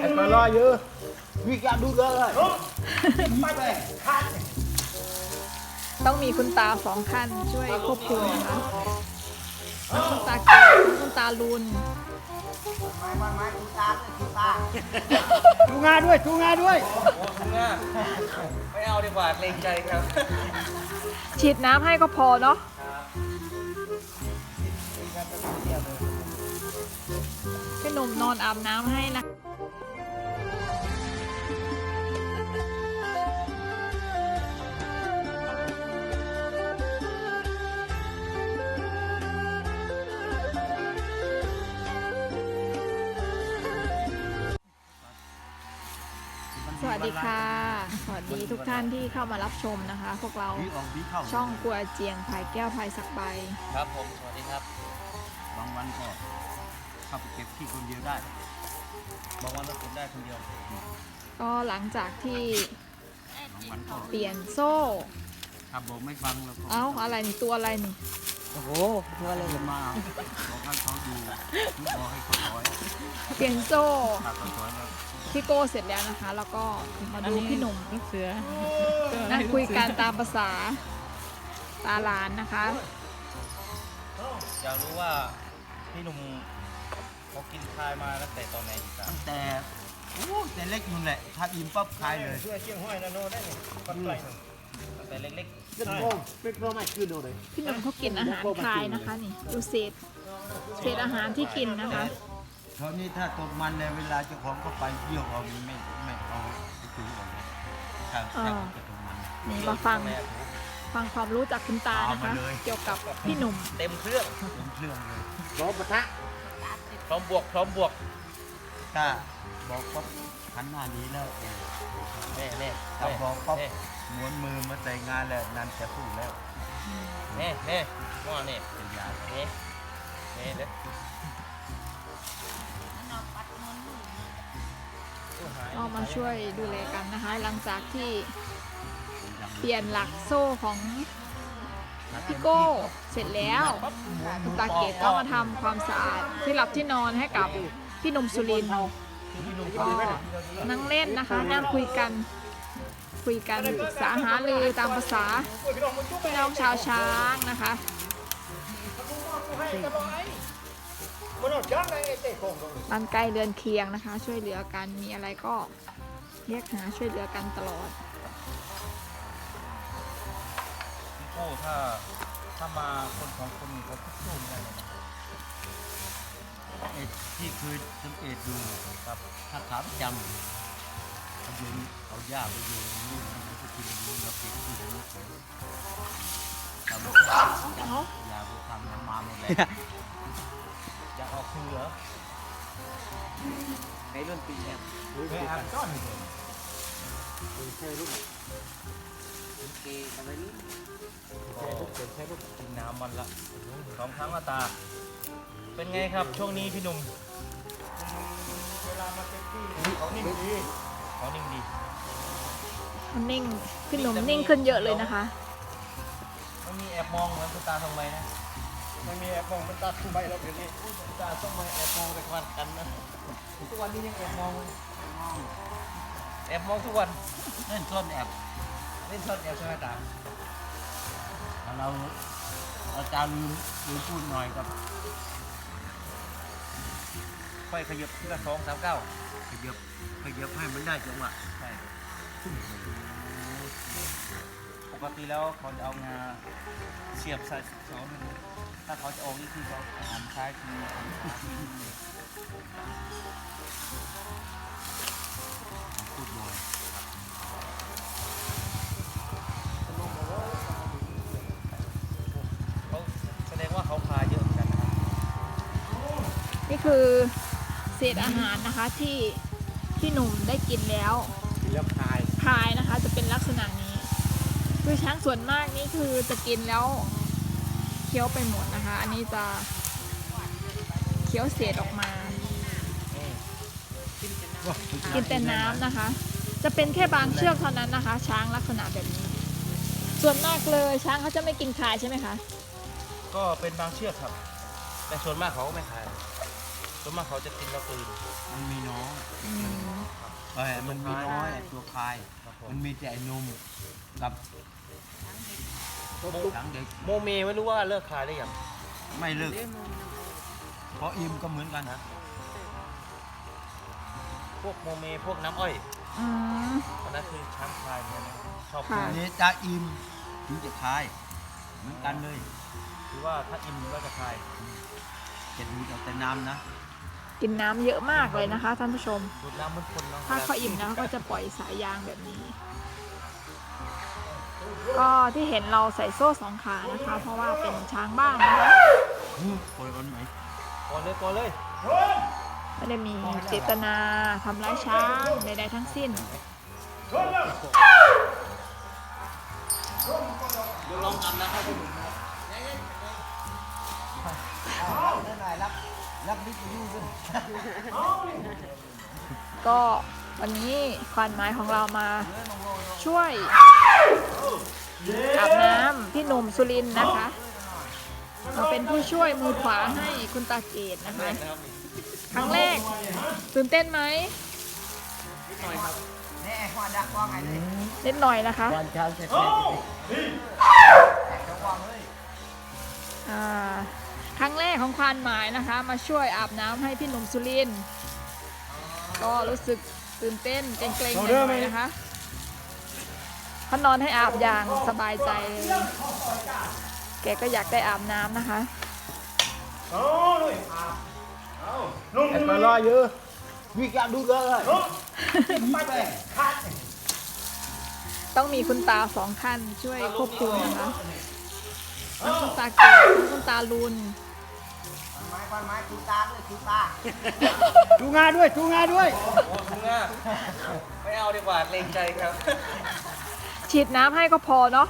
ไอ้ปลาลอยเยอะวิ่งกันดูเลยต้องมีคุณตาสองขั้นช่วยควบคุมนะคะคุณตาเกศคุณตาลุนดูงาด้วยดูงาด้วยโอ้คุณง่าไม่เอาดีกว่าเกรงใจครับฉีดน้ำให้ก็พอเนาะพี่หนุ่มนอนอาบน้ำให้นะส วัสดีค่ะ สวัสดีทุกท่านที่เข้ามารับชมนะคะ พวกเราวิ่งออกวิ่งเข้าช่องกัวเจียงภายแก้วภายสักใบ ครับผม สวัสดีครับ บางวันก็เข้าไปเก็บที่คนเดียวได้ บางวันเราเก็บได้คนเดียว ก็หลังจากที่บางวันก็เปลี่ยนโซ่ถ้าบอกไม่ฟังเราก็เอ้าอะไรนี่ตัวอะไรนี่ โอ้โหตัวอะไรมาบอกให้เขาดูบอกให้เขาถอย เปลี่ยนโซ่ ถ้าเขาถอยแล้วพี่โก้เสร็จแล้วนะคะ แล้วก็มาดูพี่หนุ่มลูกเสือนั่งคุยกันตามภาษาตาหลานนะคะ อยากรู้ว่าพี่หนุ่มเขากินคายมาตั้งแต่ตอนไหนอีกครับตั้งแต่โอ้แต่เล็กนู่นแหละถ้าอิ่มปั๊บคลายเลยช่วยเชียงห้อยนะโน่ได้เนี่ยปัดไกลหน่อยตั้งแต่เล็กเป็นโรมเป็นโรมไม่ขึ้นเลยพี่หนุ่มเขากินอาหารคายนะคะนี่ดูเศษเศษอาหารที่กินนะคะ คราวนี้ถ้าตกมันเนี่ยเวลาเจ้าของก็ไปเยี่ยวเอาไม่ไม่เอาไปถือออกนะถ้าถ้าจะตกมันนี่มาฟังฟังความรู้จากคุณตานะคะ เกี่ยวกับพี่หนุ่มๆเต็มเครื่องเป็นเครื่องเลยพร้อมบวกพร้อมบวกถ้าบอกปั๊บหันหน้านี้แล้วเออแน่แน่ถ้าบอกปั๊บแน่ม้วนมือมาแต่งงานแล้วนั่นจะสู้แล้วแน่แน่ว่าแน่เป็นยาแน่แน่เด้อ ก็มาช่วยดูแลกันนะคะ หลังจากที่เปลี่ยนหลักโซ่ของพี่โก้เสร็จแล้วคุณตาเกตก็มาทำความสะอาดที่หลับที่นอนให้กับพี่นมสุรินก็นั่งเล่นนะคะ นั่งคุยกัน คุยกันปรึกษาหารือตามภาษาพี่น้องชาวช้างนะคะ บ้านใกล้เรือนเคียงนะคะ ช่วยเหลือกันมีอะไรก็เรียกหาช่วยเหลือกันตลอดพี่โก้ถ้าถ้ามาคนสองคนนี่เขาทุกสู้ไม่ได้เลยนะเอ็ดที่เคยสังเกตดูครับ ถ้าขาประจำเอาโยนเอาหญ้าไปโยนนู่นนี่ก็กินนู่นเราเก็บที่นู่นเราไม่ทำอยาไปทำมันมาหมดเลย ในรุ่นปีเนี่ยไม่อาบต้อนกินน้ำมันละสองครั้งละตา เป็นไงครับช่วงนี้พี่หนุ่มเวลามาเต็มที่เขานิ่งดีเขานิ่งดีมันนิ่งพี่หนุ่มนิ่งขึ้นเยอะเลยนะคะไม่มีแอบมองเหมือนคุณตาทองใบนะ ไม่มีแอบมองคุณตาทองใบแล้วเดี๋ยวนี้คุณตาต้องมาแอบมองแต่วันกันนะทุกวันนี้ยังแอบมองเลยแอบมองทุกวันเล่นต้นแอบเล่นซ่อนแอบใช่ไหมตาเราอาจารย์ลืมลืมพูดหน่อยกับค่อยขยับทีละสองสามเก้าขยับขยับให้มันได้จังหวะใช่ปกติแล้วเขาจะเอางาเสียบใส่เสาหนึ่ง ถ้าเขาจะออกนี่คือเขาหันซ้ายทีหันขวาทีพูดบ่อยเขาแสดงว่าเขาพาเยอะเหมือนกันนะครับนี่คือเศษอาหารนะคะที่พี่หนุ่มได้กินแล้วแล้วคลายคายนะคะ จะเป็นลักษณะนี้ คือช้างส่วนมากนี่คือจะกินแล้ว เคี้ยวไปหมดนะคะ อันนี้จะเคี้ยวเศษออกมานี่กินแต่น้ำนะคะ จะเป็นแค่บางเชือกเท่านั้นนะคะ ช้างลักษณะแบบนี้ ส่วนมากเลยช้างเขาจะไม่กินคายใช่ไหมคะ ก็เป็นบางเชือกครับ แต่ส่วนมากเขาก็ไม่ขายส่วนมากเขาจะกินแล้วกลืนมันมีน้องอืมเออมันมีน้อยไอ้ตัวคายครับผมมันมีแต่ไอ้หนุ่มกับโม หลังเด็กโมเมไม่รู้ว่าเลิกขายได้ยังไม่เลิกเพราะอิมก็เหมือนกันนะพวกโมเมพวกน้ำอ้อยอืม อันนั้นคือช้างพายเนี่ยนะชอบค่ะ อันนี้ตาอิมถึงจะคายเหมือนกันเลยคือว่าถ้าอิ่มก็จะคายจะดูเอาแต่น้ำนะกินน้ำเยอะมากเลยนะคะท่านผู้ชม ดูดน้ำมันคนเนาะถ้าเขาอิ่มแล้วก็จะปล่อยสายยางแบบนี้ ก็ที่เห็นเราใส่โซ่สองขานะคะ เพราะว่าเป็นช้างบ้านนะคะอืมปล่อยก่อนไหมก่อนเลยก่อนเลยไม่ได้มีเจตนาทำร้ายช้างใดๆทั้งสิ้นเดี๋ยวลองทำนะครับคุณก็วันนี้ควานไม้ของเรามาช่วย อาบน้ำพี่หนุ่มสุรินทร์นะคะมาเป็นผู้ช่วยมือขวาให้คุณตาเกตนะคะ ครั้งแรกตื่นเต้นไหมเล่นหน่อยนะคะวันเช้าเสร็จอ่าครั้งแรกของควานหมายนะคะ มาช่วยอาบน้ำให้พี่หนุ่มสุรินทร์ก็รู้สึกตื่นเต้นเกรงๆหน่อยๆนะคะ เขานอนให้อาบอย่างสบายใจเลยแกก็อยากได้อาบน้ำนะคะไอ้ปลาลอยเยอะวิกาดูเลยต้องมีคุณตาสองท่านช่วยควบคุมนะคะทั้งคุณตาเกศทั้งคุณตาลุนดูงานด้วยดูงานด้วยโอ้ดูงานไม่เอาดีกว่าเกรงใจครับ ฉีดน้ำให้ก็พอเนาะ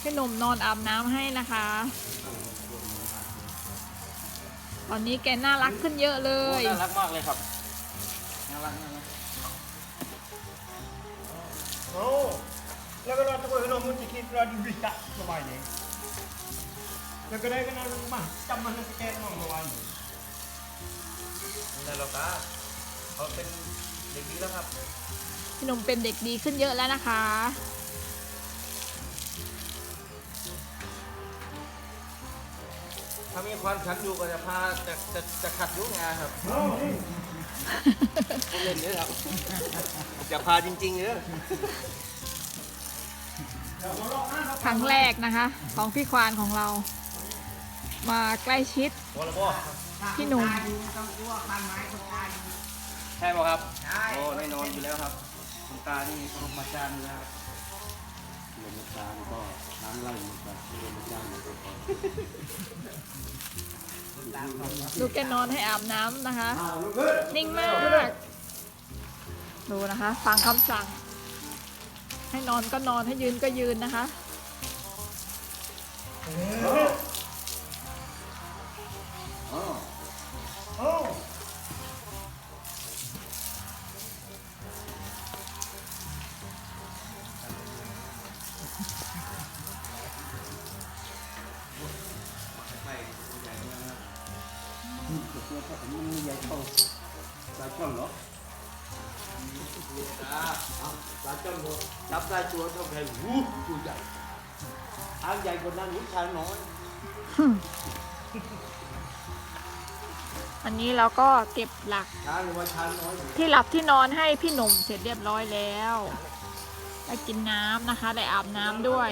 พี่หนุ่มนอนอาบน้ำให้นะคะ ตอนนี้แกน่ารักขึ้นเยอะเลยน่ารักมากเลยครับ น่ารักน่ารักโอ้แล้วก็เราตะโกนขนมมันจะคิด เราดูดิกะสบายเลยแล้วก็ได้ก็นั่งมาจำมันสแกนมองสบายในเราตาเขาเป็นเด็กดีแล้วครับพี่หนุ่มเป็นเด็กดีขึ้นเยอะแล้วนะคะ ถ้ามีความฉันอยู่ก็จะพาจะจะจะขัดยุ่งงานครับเล่นเนี่ยครับจะพาจริงๆเนอะครั้งแรกนะคะ ของพี่ควานของเรา มาใกล้ชิด พอแล้วพ่อ พี่หนุ่ม ใช่ป่ะครับ โอ้แน่นอนอยู่แล้วครับคุณตานี่เคารพมาจารย์อยู่แล้วครับลมจานก็น้ำไล่หมดแบบลมจานหมดเลยดูแกนอนให้อาบน้ำนะคะ นิ่งมาก ดูนะคะ ฟังคำสั่ง ให้นอนก็นอนให้ยืนก็ยืนนะคะ จับได้ตัวเท่าแผ่นหูตัวใหญ่ทางใหญ่กว่านั้นหูชายน้อยอันนี้เราก็เก็บหลักช้างหรือว่าช้างน้อยที่หลับที่นอนให้พี่หนุ่มเสร็จเรียบร้อยแล้วได้กินน้ำนะคะ ได้อาบน้ำด้วย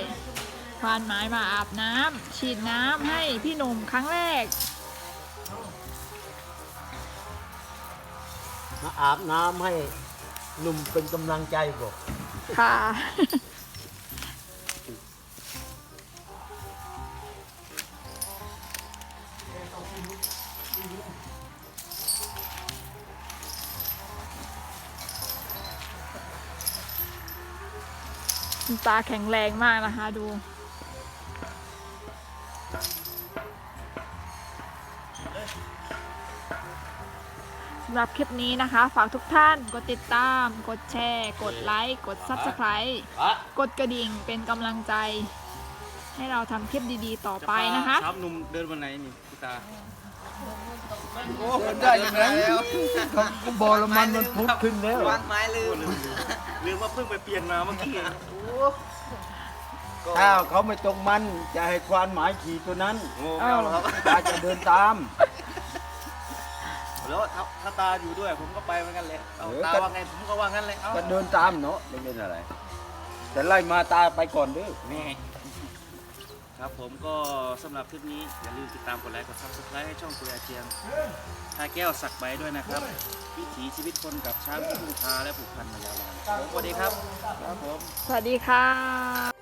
ควานไม้มาอาบน้ำฉีดน้ำให้พี่หนุ่มครั้งแรก มาอาบน้ำให้หนุ่มเป็นกำลังใจบอกค่ะ คุณตาแข็งแรงมากนะคะดู สำหรับคลิปนี้นะคะ ฝากทุกท่านกดติดตาม กดแชร์ กดไลค์ กด Subscribe อะกดกระดิ่งเป็นกำลังใจ ให้เราทำคลิปดีๆ ต่อไปนะคะ ครับหนุ่มเดินวันไหนนี่คุณตาเดินได้ยังไงแล้วก็บอลมันมันพุดขึ้นแล้ววางไม้ลืมลืมว่าเพิ่งไปเปลี่ยนมาเมื่อกี้ถ้าเขาไม่ตรงมันจะให้ควานหมายขี่ตัวนั้นโอ้เอาแล้วครับตาจะเดินตาม แล้วถ้าถ้าตาอยู่ด้วยผมก็ไปเหมือนกันเลยเอาเออ ตาก็ว่าไงผมก็ว่างั้นเลยเอาก็เดินตามเนาะไม่เป็นอะไร แต่ไล่มาตาไปก่อนเด้อนี่ครับผมก็สำหรับคลิปนี้อย่าลืมติดตามกดไลค์กด subscribe ให้ช่องกุยอาเจียงทาแก้วสักใบด้วยนะครับ วิถีชีวิตคนกับช้างผู้พาและผูกพันมายาวนานผมสวัสดีครับครับผม สวัสดีค่ะ